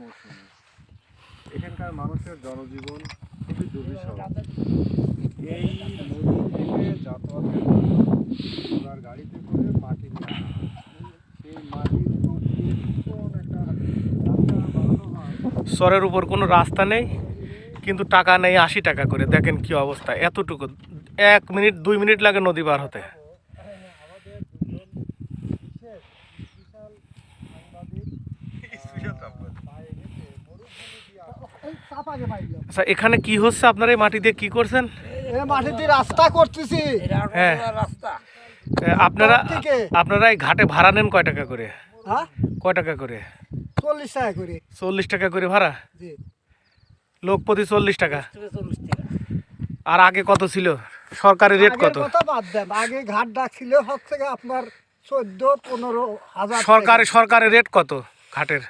মৌসুমে। এখানকার মানুষের জনজীবন খুবই দুর্বিষহ। এই নদী থেকে যাতায়াতের গাড়িতে করে মাটি নিয়ে সেই মাটির একটা চরের উপর কোনো রাস্তা নেই, কিন্তু টাকা নেই আশি টাকা করে। দেখেন কি অবস্থা। এতটুকু, এক মিনিট, দুই মিনিট লাগে নদী পার হতে। আচ্ছা এখানে কি হচ্ছে? আপনারা এই মাটি দিয়ে কি করছেন? এ মাটিতে রাস্তা করতেছি। হ্যাঁ। এ, আপনারা? আপনারা এই ঘাটে ভাড়া নেন কয় টাকা করে? হ্যাঁ? কয় টাকা করে? চল্লিশ টাকা করে। চল্লিশ টাকা করে ভাড়া? জি। লোক প্রতি চল্লিশ টাকা। আর আগে কত ছিল? সরকারি রেট কত? বাদ দেন। আগে ঘাট ডাক ছিল হচ্ছে আপনার চোদ্দ পনেরো হাজার সরকারি সরকারি রেট কত ঘাটের?